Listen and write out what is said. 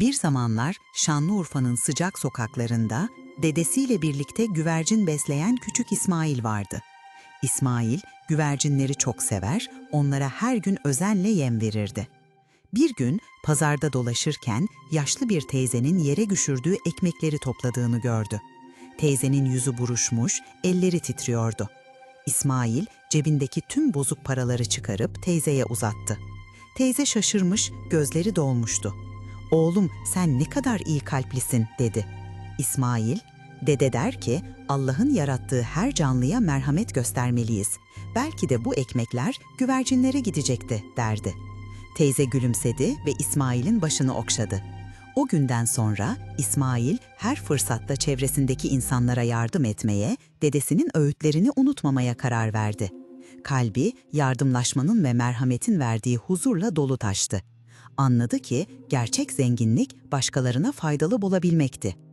Bir zamanlar Şanlıurfa'nın sıcak sokaklarında dedesiyle birlikte güvercin besleyen küçük İsmail vardı. İsmail güvercinleri çok sever, onlara her gün özenle yem verirdi. Bir gün pazarda dolaşırken yaşlı bir teyzenin yere düşürdüğü ekmekleri topladığını gördü. Teyzenin yüzü buruşmuş, elleri titriyordu. İsmail cebindeki tüm bozuk paraları çıkarıp teyzeye uzattı. Teyze şaşırmış, gözleri dolmuştu. "Oğlum sen ne kadar iyi kalplisin." dedi. İsmail, "Dede der ki Allah'ın yarattığı her canlıya merhamet göstermeliyiz. Belki de bu ekmekler güvercinlere gidecekti." derdi. Teyze gülümsedi ve İsmail'in başını okşadı. O günden sonra İsmail her fırsatta çevresindeki insanlara yardım etmeye, dedesinin öğütlerini unutmamaya karar verdi. Kalbi yardımlaşmanın ve merhametin verdiği huzurla dolu taştı. Anladı ki gerçek zenginlik başkalarına faydalı bulabilmekti.